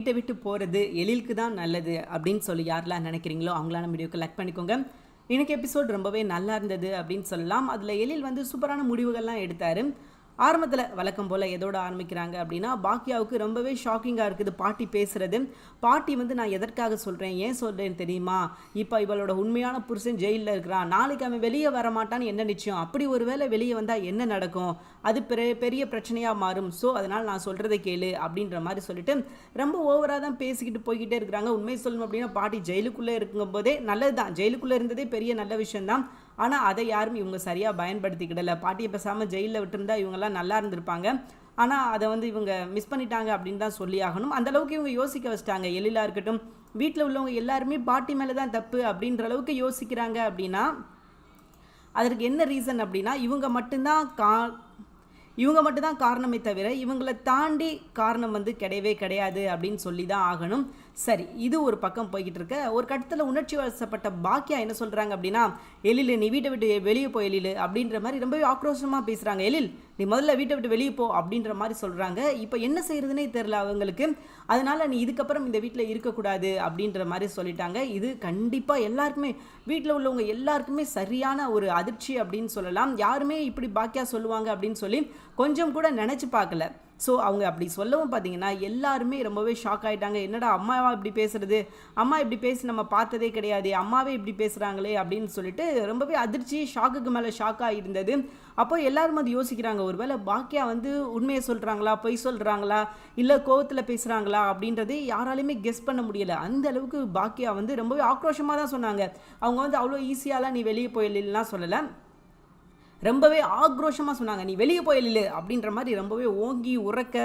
வீட்டை விட்டு போகிறது எழிலுக்கு தான் நல்லது அப்படின்னு சொல்லி யாரெல்லாம் நினைக்கிறீங்களோ அவங்களான வீடியோக்கு லைக் பண்ணிக்கோங்க. இன்றைக்கி எபிசோட் ரொம்பவே நல்லா இருந்தது அப்படின்னு சொல்லலாம். அதில் எழில் வந்து சூப்பரான முடிவுகள்லாம் எடுத்தார். ஆரம்பத்தில் வழக்கம் போல் எதோட ஆரம்பிக்கிறாங்க அப்படின்னா பாக்கியாவுக்கு ரொம்பவே ஷாக்கிங்காக இருக்குது பாட்டி பேசுகிறது பாட்டி வந்து நான் எதற்காக சொல்கிறேன் ஏன் சொல்கிறேன் தெரியுமா? இப்போ இவளோட உண்மையான புருஷன் ஜெயிலில் இருக்கிறான். நாளைக்கு அவன் வெளியே வரமாட்டான்னு என்ன நிச்சயம்? அப்படி ஒரு வேளை வெளியே வந்தால் என்ன நடக்கும்? அது பெரிய பெரிய பிரச்சனையாக மாறும். ஸோ அதனால் நான் சொல்கிறத கேளு அப்படின்ற மாதிரி சொல்லிட்டு ரொம்ப ஓவராக தான் பேசிக்கிட்டு போய்கிட்டே இருக்கிறாங்க. உண்மை சொல்லணும் அப்படின்னா பாட்டி ஜெயிலுக்குள்ளே இருக்கும் போதே நல்லது தான் ஜெயிலுக்குள்ளே இருந்ததே பெரிய நல்ல விஷயம்தான். ஆனால் அதை யாரும் இவங்க சரியாக பயன்படுத்திக்கிடல. பாட்டியை பேசாமல் ஜெயிலில் விட்டுருந்தா இவங்கெல்லாம் நல்லா இருந்திருப்பாங்க. ஆனால் அதை வந்து இவங்க மிஸ் பண்ணிட்டாங்க அப்படின்னு தான் சொல்லி ஆகணும். அந்த அளவுக்கு இவங்க யோசிக்க வச்சிட்டாங்க. எழிலாக இருக்கட்டும் வீட்டில் உள்ளவங்க எல்லாருமே பாட்டி மேலே தான் தப்பு அப்படின்ற அளவுக்கு யோசிக்கிறாங்க அப்படின்னா அதற்கு என்ன ரீசன் அப்படின்னா இவங்க மட்டும்தான் கா இவங்க மட்டும்தான் காரணமே தவிர இவங்களை தாண்டி காரணம் வந்து கிடையவே கிடையாது அப்படின்னு சொல்லி தான் ஆகணும். சரி இது ஒரு பக்கம் போய்கிட்டு இருக்க ஒரு கட்டத்தில் உணர்ச்சி வசப்பட்ட பாக்கியா என்ன சொல்கிறாங்க அப்படின்னா எழில் நீ வீட்டை விட்டு வெளியே போ எழில் அப்படின்ற மாதிரி ரொம்பவே ஆக்ரோஷமாக பேசுகிறாங்க எழில் நீ முதல்ல வீட்டை விட்டு வெளியே போ அப்படின்ற மாதிரி சொல்கிறாங்க இப்போ என்ன செய்கிறதுனே தெரில அவங்களுக்கு. அதனால் நீ இதுக்கப்புறம் இந்த வீட்டில் இருக்கக்கூடாது அப்படின்ற மாதிரி சொல்லிட்டாங்க. இது கண்டிப்பாக எல்லாருக்குமே வீட்டில் உள்ளவங்க எல்லாருக்குமே சரியான ஒரு அதிர்ச்சி அப்படின்னு சொல்லலாம். யாருமே இப்படி பாக்கியா சொல்லுவாங்க அப்படின்னு சொல்லி கொஞ்சம் கூட நினச்சி பார்க்கல. ஸோ அவங்க அப்படி சொல்லவும் பார்த்தீங்கன்னா எல்லாருமே ரொம்பவே ஷாக் ஆகிட்டாங்க என்னடா அம்மாவா இப்படி பேசுறது? அம்மா இப்படி பேசி நம்ம பார்த்ததே கிடையாது. அம்மாவே இப்படி பேசுகிறாங்களே அப்படின்னு சொல்லிட்டு ரொம்பவே அதிர்ச்சி ஷாக்குக்கு மேலே ஷாக்காக இருந்தது. அப்போ எல்லாரும் அது யோசிக்கிறாங்க ஒருவேளை பாக்கியா வந்து உண்மையை சொல்கிறாங்களா பொய் சொல்கிறாங்களா இல்லை கோவத்தில் பேசுகிறாங்களா அப்படின்றது யாராலையுமே கெஸ் பண்ண முடியல. அந்த அளவுக்கு பாக்கியா வந்து ரொம்பவே ஆக்ரோஷமாக தான் சொன்னாங்க. அவங்க வந்து அவ்வளோ ஈஸியாலாம் நீ வெளியே போயிடலாம் சொல்லலை. ரொம்பவே ஆக்ரோஷமாக சொன்னாங்க நீ வெளியே போயிடல அப்படின்ற மாதிரி ரொம்பவே ஓங்கி உறக்க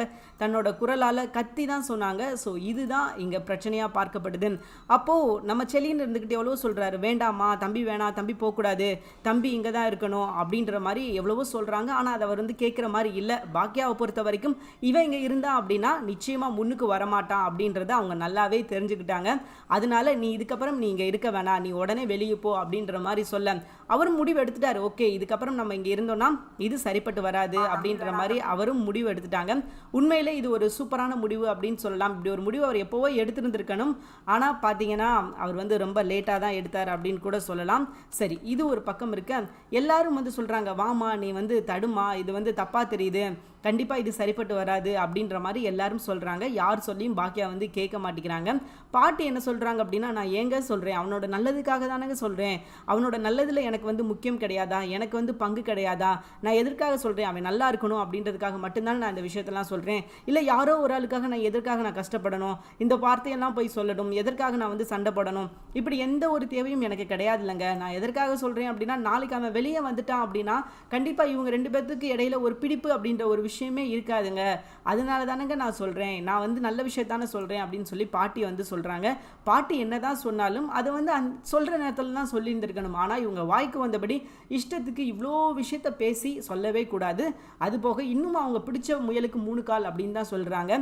தன்னோட குரலால் கத்தி தான் சொன்னாங்க. ஸோ இதுதான் இங்கே பிரச்சனையாக பார்க்கப்படுது அப்போது நம்ம செல்லின்னு இருந்துக்கிட்டு எவ்வளவோ சொல்கிறாரு வேண்டாமா தம்பி வேணாம் தம்பி போகக்கூடாது தம்பி இங்கே தான் இருக்கணும் அப்படின்ற மாதிரி எவ்வளவோ சொல்கிறாங்க ஆனால் அதை அவர் வந்து கேட்குற மாதிரி இல்லை. பாக்கியாவை பொறுத்த வரைக்கும் இவன் இங்கே இருந்தான் அப்படின்னா நிச்சயமாக முன்னுக்கு வரமாட்டான் அப்படின்றத அவங்க நல்லாவே தெரிஞ்சுக்கிட்டாங்க. அதனால நீ இதுக்கப்புறம் நீ இங்கே இருக்க வேணாம் நீ உடனே வெளியே போ அப்படின்ற மாதிரி சொல்ல. அவரும் முடிவு எடுத்துட்டார் ஓகே இதுக்கப்புறம் நம்ம இங்கே இருந்தோம்னா இது சரிப்பட்டு வராது அப்படின்ற மாதிரி அவரும் முடிவு எடுத்துட்டாங்க. உண்மையிலே இது ஒரு சூப்பரான முடிவு அப்படின்னு சொல்லலாம். இப்படி ஒரு முடிவு அவர் எப்போவோ எடுத்திருந்திருக்கணும். ஆனால் பார்த்தீங்கன்னா அவர் வந்து ரொம்ப லேட்டாக தான் எடுத்தார் அப்படின்னு கூட சொல்லலாம். சரி இது ஒரு பக்கம் இருக்க. எல்லாரும் வந்து சொல்கிறாங்க வாமா நீ வந்து தடுமா இது வந்து தப்பாக தெரியுது. கண்டிப்பாக இது சரிப்பட்டு வராது அப்படின்ற மாதிரி எல்லாரும் சொல்கிறாங்க யார் சொல்லியும் பாக்கியா வந்து கேட்க மாட்டேங்கிறாங்க. பாட்டு என்ன சொல்கிறாங்க அப்படின்னா நான் ஏங்க சொல்கிறேன் அவனோட நல்லதுக்காக தானங்க சொல்கிறேன் அவனோட நல்லதில் எனக்கு வந்து முக்கியம் கிடையாதா? எனக்கு வந்து பங்கு கிடையாதா? நான் எதற்காக சொல்கிறேன் அவன் நல்லா இருக்கணும் அப்படின்றதுக்காக மட்டும்தான் நான் இந்த விஷயத்தெல்லாம் சொல்கிறேன் இல்லை யாரோ ஒரு ஆளுக்காக நான் எதற்காக நான் கஷ்டப்படணும்? இந்த வார்த்தையெல்லாம் போய் சொல்லணும். எதற்காக நான் வந்து சண்டை போடணும்? இப்படி எந்த ஒரு தேவையும் எனக்கு கிடையாது இல்லைங்க நான் எதற்காக சொல்கிறேன் அப்படின்னா நாளைக்கு அவன் வெளியே வந்துட்டான் அப்படின்னா கண்டிப்பாக இவங்க ரெண்டு பேர்த்துக்கு இடையில ஒரு பிடிப்பு அப்படின்ற ஒரு விஷயம் விஷயமே இருக்காதுங்க. அதனால தானங்க நான் சொல்கிறேன் நான் வந்து நல்ல விஷயத்தானே சொல்கிறேன் அப்படின்னு சொல்லி பாட்டி வந்து சொல்கிறாங்க பாட்டி என்ன தான் சொன்னாலும் அதை வந்து அந் சொல்கிற நேரத்தில் தான் சொல்லியிருந்திருக்கணும். ஆனால் இவங்க வாய்க்கு வந்தபடி இஷ்டத்துக்கு இவ்வளோ விஷயத்த பேசி சொல்லவே கூடாது. அது போக இன்னும் அவங்க பிடிச்ச முயலுக்கு மூணு கால் அப்படின்னு தான் சொல்கிறாங்க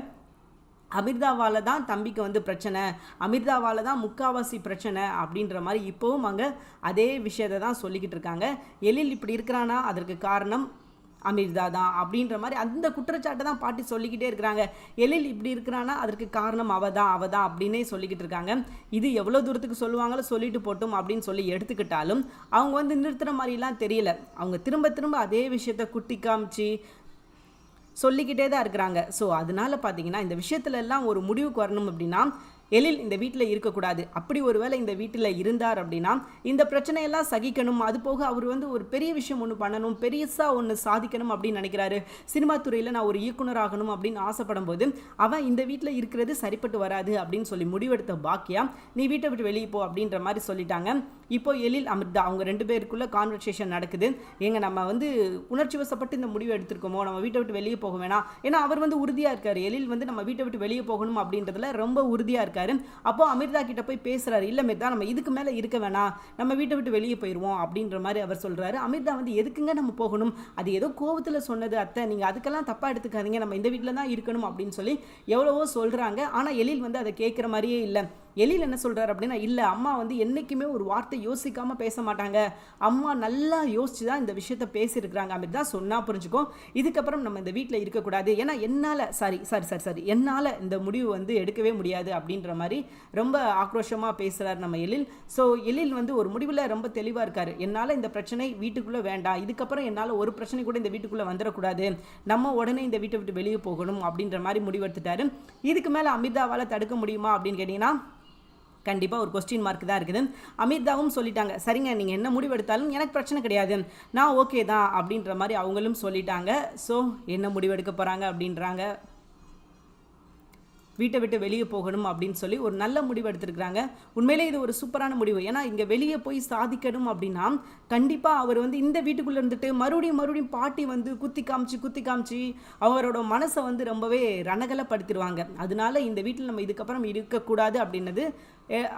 அமிர்தாவால் தான் தம்பிக்கு வந்து பிரச்சனை. அமிர்தாவால் தான் முக்காவாசி பிரச்சனை அப்படின்ற மாதிரி இப்போவும் அங்கே அதே விஷயத்தை தான் சொல்லிக்கிட்டு இருக்காங்க. எழில் இப்படி இருக்கிறானா? அதற்கு காரணம் அமிர்தா தான் அப்படின்ற மாதிரி அந்த குற்றச்சாட்டை தான் பாட்டி சொல்லிக்கிட்டே இருக்கிறாங்க. எழில் இப்படி இருக்கிறான்னா அதற்கு காரணம் அவ தான் அவ தான் அப்படின்னே சொல்லிக்கிட்டு இருக்காங்க. இது எவ்வளோ தூரத்துக்கு சொல்லுவாங்களோ சொல்லிட்டு போட்டும் அப்படின்னு சொல்லி எடுத்துக்கிட்டாலும் அவங்க வந்து நிறுத்துகிற மாதிரிலாம் தெரியல. அவங்க திரும்ப திரும்ப அதே விஷயத்த குட்டி காமிச்சு சொல்லிக்கிட்டே தான் இருக்கிறாங்க. ஸோ அதனால பார்த்தீங்கன்னா இந்த விஷயத்துல எல்லாம் ஒரு முடிவுக்கு வரணும் அப்படின்னா எழில் இந்த வீட்டில் இருக்கக்கூடாது. அப்படி ஒருவேளை இந்த வீட்டில் இருந்தார் அப்படின்னா இந்த பிரச்சனையெல்லாம் சகிக்கணும். அது போக அவர் வந்து ஒரு பெரிய விஷயம் ஒன்று பண்ணணும். பெருசாக ஒன்று சாதிக்கணும் அப்படின்னு நினைக்கிறாரு. சினிமா துறையில் நான் ஒரு இயக்குனர் ஆகணும் அப்படின்னு ஆசைப்படும் போது அவன் இந்த வீட்டில் இருக்கிறது சரிப்பட்டு வராது அப்படின்னு சொல்லி முடிவெடுத்த பாக்கியா நீ வீட்டை விட்டு வெளியே போ அப்படின்ற மாதிரி சொல்லிட்டாங்க. இப்போ எழில் அமிர்தா அவங்க ரெண்டு பேருக்குள்ள கான்வர்சேஷன் நடக்குது. எங்க நம்ம வந்து உணர்ச்சி வசப்பட்டு இந்த முடிவு எடுத்திருக்கோமோ? நம்ம வீட்டை விட்டு வெளியே போக வேணாம். ஏன்னா அவர் வந்து உறுதியாக இருக்கார். எழில் வந்து நம்ம வீட்டை விட்டு வெளியே போகணும் அப்படின்றதுல ரொம்ப உறுதியாக இருக்கார். அப்போ அமிர்தா கிட்ட போய் பேசுறாரு. இல்லை மிர்தா நம்ம இதுக்கு மேலே இருக்க வேணாம். நம்ம வீட்டை விட்டு வெளியே போயிடுவோம் அப்படின்ற மாதிரி அவர் சொல்கிறாரு அமிர்தா வந்து எதுக்குங்க நம்ம போகணும்? அது ஏதோ கோவத்தில் சொன்னது அத்தை. நீங்கள் அதுக்கெல்லாம் தப்பாக எடுத்துக்காதீங்க. நம்ம இந்த வீட்டில் தான் இருக்கணும் அப்படின்னு சொல்லி எவ்வளவோ சொல்கிறாங்க ஆனால் எழில் வந்து அதை கேட்குற மாதிரியே இல்லை. எழில் என்ன சொல்கிறார் அப்படின்னா இல்லை அம்மா வந்து என்றைக்குமே ஒரு வார்த்தை யோசிக்காமல் பேச மாட்டாங்க. அம்மா நல்லா யோசிச்சு தான் இந்த விஷயத்த பேசியிருக்கிறாங்க. அப்படி தான் சொன்னால் புரிஞ்சுக்கோ. இதுக்கப்புறம் நம்ம இந்த வீட்டில் இருக்கக்கூடாது. ஏன்னா என்னால் சாரி சாரி சாரி சாரி என்னால் இந்த முடிவு வந்து எடுக்கவே முடியாது அப்படின்ற மாதிரி ரொம்ப ஆக்ரோஷமாக பேசுகிறார் நம்ம எழில். ஸோ எழில் வந்து ஒரு முடிவில் ரொம்ப தெளிவாக இருக்கார். என்னால் இந்த பிரச்சனை வீட்டுக்குள்ளே வேண்டாம். இதுக்கப்புறம் என்னால் ஒரு பிரச்சனை கூட இந்த வீட்டுக்குள்ளே வந்துடக்கூடாது. நம்ம உடனே இந்த வீட்டை விட்டு வெளியே போகணும் அப்படின்ற மாதிரி முடிவெடுத்துட்டாரு. இதுக்கு மேலே அமிர்தாவால் தடுக்க முடியுமா? அப்படின்னு கேட்டிங்கன்னா கண்டிப்பாக ஒரு கொஸ்டின் மார்க் தான் இருக்குது. அமிர்தாவும் சொல்லிட்டாங்க சரிங்க நீங்கள் என்ன முடிவெடுத்தாலும் எனக்கு பிரச்சனை கிடையாது. நான் ஓகே தான் அப்படின்ற மாதிரி அவங்களும் சொல்லிட்டாங்க. ஸோ என்ன முடிவெடுக்க போகிறாங்க அப்படின்றாங்க. வீட்டை விட்டு வெளியே போகணும் அப்படின்னு சொல்லி ஒரு நல்ல முடிவு எடுத்திருக்கிறாங்க. உண்மையிலே இது ஒரு சூப்பரான முடிவு. ஏன்னா இங்கே வெளியே போய் சாதிக்கணும் அப்படின்னா கண்டிப்பாக அவர் வந்து இந்த வீட்டுக்குள்ளே இருந்துட்டு மறுபடியும் மறுபடியும் பாட்டி வந்து குத்தி காமிச்சு குத்தி காமிச்சு அவரோட மனசை வந்து ரொம்பவே ரணகலப்படுத்திடுவாங்க. அதனால இந்த வீட்டில் நம்ம இதுக்கப்புறம் இருக்கக்கூடாது அப்படின்னது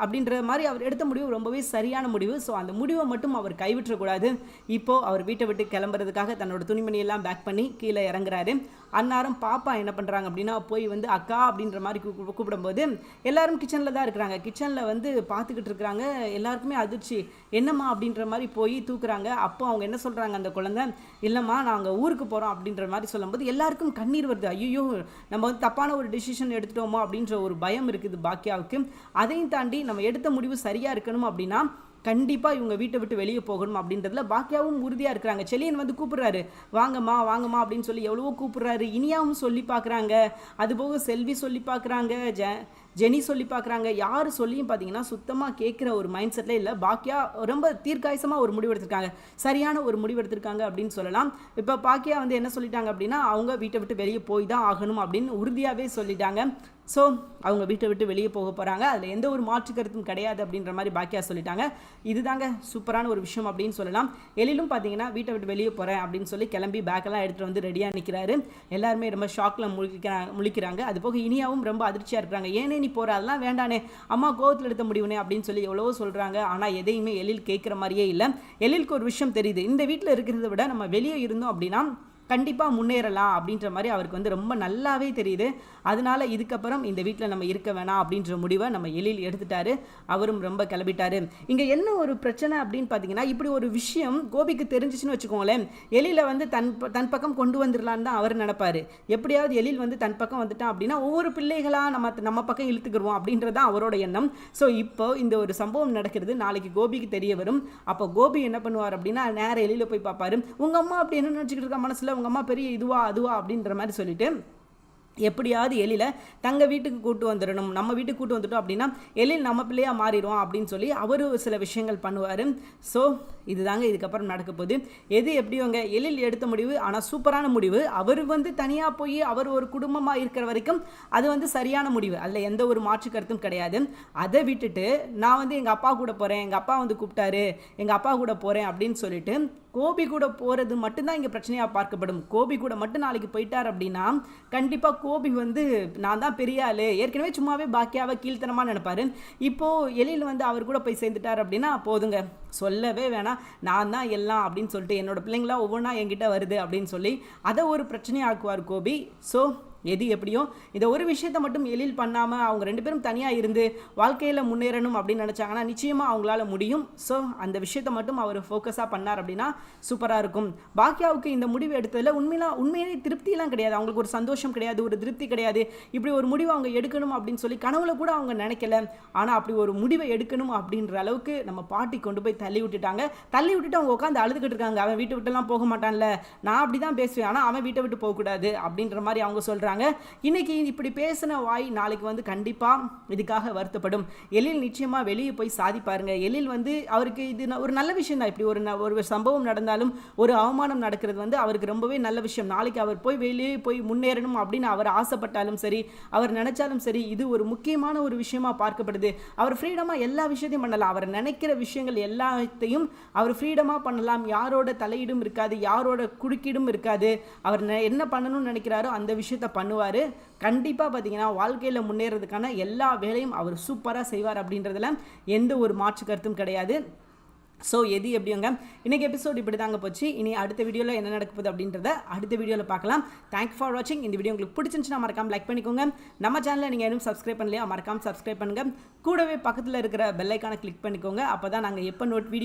அப்படின்ற மாதிரி அவர் எடுத்த முடிவு ரொம்பவே சரியான முடிவு. ஸோ அந்த முடிவை மட்டும் அவர் கைவிற்றக்கூடாது இப்போது அவர் வீட்டை விட்டு கிளம்புறதுக்காக தன்னோட துணிமணியெல்லாம் பேக் பண்ணி கீழே இறங்குறாரு. அன்னாரும் பாப்பா என்ன பண்ணுறாங்க அப்படின்னா போய் வந்து அக்கா அப்படின்ற மாதிரி கூப்பிடும்போது எல்லாரும் கிச்சனில் தான் இருக்கிறாங்க. கிச்சனில் வந்து பார்த்துக்கிட்டு இருக்கிறாங்க. எல்லாருக்குமே அதிர்ச்சி. என்னம்மா அப்படின்ற மாதிரி போய் தூக்குறாங்க. அப்போ அவங்க என்ன சொல்கிறாங்க அந்த குழந்தை? இல்லைம்மா நாங்கள் ஊருக்கு போகிறோம் அப்படின்ற மாதிரி சொல்லும்போது எல்லாருக்கும் கண்ணீர் வருது. ஐயோ நம்ம வந்து தப்பான ஒரு டிசிஷன் எடுத்துட்டோமோ அப்படின்ற ஒரு பயம் இருக்குது பாக்கியாவுக்கு அதையும் தாண்டி நம்ம எடுத்த முடிவு சரியாக இருக்கணும் அப்படின்னா கண்டிப்பாக இவங்க வீட்டை விட்டு வெளியே போகணும் அப்படின்றதுல பாக்கியாவும் உறுதியாக இருக்கிறாங்க. செலியன் வந்து கூப்பிட்றாரு. வாங்கம்மா வாங்கம்மா அப்படின்னு சொல்லி எவ்வளவோ கூப்பிட்றாரு. இனியாவும் சொல்லி பார்க்குறாங்க. அதுபோக செல்வி சொல்லி பார்க்குறாங்க. ஜ ஜெனி சொல்லி பார்க்குறாங்க. யார் சொல்லியும் பார்த்தீங்கன்னா சுத்தமாக கேட்குற ஒரு மைண்ட் செட்டில் இல்லை. பாக்கியா ரொம்ப தீர்க்காயசமாக ஒரு முடிவு எடுத்திருக்காங்க. சரியான ஒரு முடிவு எடுத்திருக்காங்க அப்படின்னு சொல்லலாம். இப்போ பாக்கியா வந்து என்ன சொல்லிட்டாங்க அப்படின்னா அவங்க வீட்டை விட்டு வெளியே போய் தான் ஆகணும் அப்படின்னு உறுதியாகவே சொல்லிட்டாங்க. ஸோ அவங்க வீட்டை விட்டு வெளியே போக போகிறாங்க அதில் எந்த ஒரு மாற்று கருத்தும் கிடையாது அப்படின்ற மாதிரி பாக்கியா சொல்லிட்டாங்க. இதுதாங்க சூப்பரான ஒரு விஷயம் அப்படின்னு சொல்லலாம். எழிலும் பார்த்தீங்கன்னா வீட்டை விட்டு வெளியே போகிறேன் அப்படின்னு சொல்லி கிளம்பி பேக்கெல்லாம் எடுத்துகிட்டு வந்து ரெடியாக நிற்கிறாரு எல்லாருமே ரொம்ப ஷாக்கில் முழிக்கிறாங்க முழிக்கிறாங்க. அது போக இனியாவும் ரொம்ப அதிர்ச்சியாக இருக்கிறாங்க. ஏனே நீ போகிற அதெல்லாம் வேண்டானே. அம்மா கோவத்தில் எடுத்த முடிவுனே அப்படின்னு சொல்லி எவ்வளவோ சொல்கிறாங்க ஆனால் எதையுமே எழில் கேட்குற மாதிரியே இல்லை. எழிலுக்கு ஒரு விஷயம் தெரியுது. இந்த வீட்டில் இருக்கிறத விட நம்ம வெளியே இருந்தோம் அப்படின்னா கண்டிப்பாக முன்னேறலாம் அப்படின்ற மாதிரி அவருக்கு வந்து ரொம்ப நல்லாவே தெரியுது. அதனால இதுக்கப்புறம் இந்த வீட்டில் நம்ம இருக்க வேணாம் அப்படின்ற முடிவை நம்ம எழில் எடுத்துட்டாரு. அவரும் ரொம்ப கிளம்பிட்டாரு. இங்கே என்ன ஒரு பிரச்சனை அப்படின்னு பார்த்தீங்கன்னா இப்படி ஒரு விஷயம் கோபிக்கு தெரிஞ்சிச்சுன்னு வச்சுக்கோங்களேன் எழில வந்து தன் தன் பக்கம் கொண்டு வந்துடலான்னு தான் அவர் நினைப்பாரு. எப்படியாவது எழில் வந்து தன் பக்கம் வந்துட்டான் அப்படின்னா ஒவ்வொரு பிள்ளைகளாக நம்ம நம்ம பக்கம் இழுத்துக்கிடுவோம் அப்படின்றது தான் அவரோட எண்ணம். ஸோ இப்போ இந்த ஒரு சம்பவம் நடக்கிறது நாளைக்கு கோபிக்கு தெரிய வரும். அப்போ கோபி என்ன பண்ணுவார் அப்படின்னா நேரம் எழில போய் பார்ப்பாரு உங்கள் அம்மா அப்படி என்ன நினச்சிக்கிட்டு இருக்கா? மனசில் உங்கள் அம்மா பெரிய இதுவா அதுவா அப்படின்ற மாதிரி சொல்லிட்டு எப்படியாவது எலியில் தங்க வீட்டுக்கு கூட்டு வந்துடணும் நம்ம வீட்டுக்கு கூட்டு வந்துட்டோம் அப்படின்னா எழில் நம்ம பிள்ளையாக மாறிடுவோம் அப்படின்னு சொல்லி அவர் சில விஷயங்கள் பண்ணுவார். ஸோ இதுதாங்க இதுக்கப்புறம் நடக்க போகுது. எது எப்படியோங்க? எழில் எடுத்த முடிவு ஆனால் சூப்பரான முடிவு. அவர் வந்து தனியாக போய் அவர் ஒரு குடும்பமாக இருக்கிற வரைக்கும் அது வந்து சரியான முடிவு. அதில் எந்த ஒரு மாற்று கருத்தும் கிடையாது. அதை விட்டுட்டு நான் வந்து எங்கள் அப்பா கூட போகிறேன் எங்கள் அப்பா வந்து கூப்பிட்டாரு எங்கள் அப்பா கூட போகிறேன் அப்படின்னு சொல்லிட்டு கோபி கூட போகிறது மட்டும்தான் இங்கே பிரச்சனையாக பார்க்கப்படும். கோபி கூட மட்டும் நாளைக்கு போயிட்டார் அப்படின்னா கண்டிப்பாக கோபி வந்து நான் தான் பெரிய ஆள். ஏற்கனவே சும்மாவே பாக்கியாவை கீழ்த்தனமாக நினைப்பாரு. இப்போது எழில் வந்து அவர் கூட போய் சேர்ந்துட்டார் அப்படின்னா போதுங்க. சொல்லவே வேணாம். நான் தான் எல்லாம் அப்படின்னு சொல்லிட்டு என்னோட பிள்ளைங்களாம் ஒவ்வொன்றா என்கிட்ட வருது அப்படின்னு சொல்லி அதை ஒரு பிரச்சனையாக்குவார் கோபி. ஸோ எது எப்படியோ இந்த ஒரு விஷயத்தை மட்டும் எழில் பண்ணாமல் அவங்க ரெண்டு பேரும் தனியாக இருந்து வாழ்க்கையில் முன்னேறணும் அப்படின்னு நினச்சாங்கன்னா நிச்சயமாக அவங்களால முடியும். ஸோ அந்த விஷயத்தை மட்டும் அவர் ஃபோக்கஸாக பண்ணார் அப்படின்னா சூப்பராக இருக்கும். பாக்கியாவுக்கு இந்த முடிவு எடுத்ததில் உண்மையிலாம் உண்மையிலே திருப்தியெல்லாம் கிடையாது. அவங்களுக்கு ஒரு சந்தோஷம் கிடையாது ஒரு திருப்தி கிடையாது. இப்படி ஒரு முடிவு அவங்க எடுக்கணும் அப்படின்னு சொல்லி கனவுல கூட அவங்க நினைக்கல. ஆனால் அப்படி ஒரு முடிவை எடுக்கணும் அப்படின்ற அளவுக்கு நம்ம பாட்டி கொண்டு போய் தள்ளி விட்டுட்டாங்க. தள்ளி விட்டுட்டு அவங்க உட்காந்து அழுதுகிட்டு இருக்காங்க. அவன் வீட்டை விட்டுலாம் போக மாட்டான்ல. நான் அப்படி தான் பேசுவேன். ஆனால் அவன் வீட்டை விட்டு போகக்கூடாது அப்படின்ற மாதிரி அவங்க சொல்கிறாங்க சொல்கிறாங்க இன்னைக்கு இப்படி பேசின வாய் நாளைக்கு வந்து கண்டிப்பாக இதுக்காக வருத்தப்படும். எழில் நிச்சயமாக வெளியே போய் சாதிப்பாருங்க எழில் வந்து அவருக்கு இது ஒரு நல்ல விஷயம் தான். இப்படி ஒரு ஒரு சம்பவம் நடந்தாலும் ஒரு அவமானம் நடக்கிறது வந்து அவருக்கு ரொம்பவே நல்ல விஷயம். நாளைக்கு அவர் போய் வெளியே போய் முன்னேறணும் அப்படின்னு அவர் ஆசைப்பட்டாலும் சரி அவர் நினைச்சாலும் சரி இது ஒரு முக்கியமான ஒரு விஷயமா பார்க்கப்படுது. அவர் ஃப்ரீடமாக எல்லா விஷயத்தையும் பண்ணலாம். அவர் நினைக்கிற விஷயங்கள் எல்லாத்தையும் அவர் ஃப்ரீடமாக பண்ணலாம். யாரோட தலையீடும் இருக்காது யாரோட குறுக்கீடும் இருக்காது. அவர் என்ன பண்ணணும்னு நினைக்கிறாரோ அந்த விஷயத்த பண்ணுவார். கண்டிப்பாக பார்த்தீங்கன்னா வாழ்க்கையில் முன்னேறதுக்கான எல்லா வேலையும் அவர் சூப்பராக செய்வார் அப்படின்றதுல எந்த ஒரு மாற்று கருத்தும் கிடையாது. ஸோ எது எப்படிங்க இன்றைக்கி எபிசோட் இப்படி தாங்க போச்சு. இனி அடுத்த வீடியோவில் என்ன நடக்க போகுது அப்படின்றத அடுத்த வீடியோவில் பார்க்கலாம். தேங்க் ஃபார் வாட்சிங் இந்த வீடியோ உங்களுக்கு பிடிச்சிருந்துச்சுன்னா மறக்காம லைக் பண்ணிக்கோங்க. நம்ம சேனலில் நீங்கள் எதுவும் சப்ஸ்கிரைப் பண்ணலையா மறக்காம சப்ஸ்கிரைப் பண்ணுங்கள் கூடவே பக்கத்தில் இருக்கிற பெல்லைக்கான கிளிக் பண்ணிக்கோங்க. அப்போ தான் நாங்கள் எப்போ நோட் வீடியோ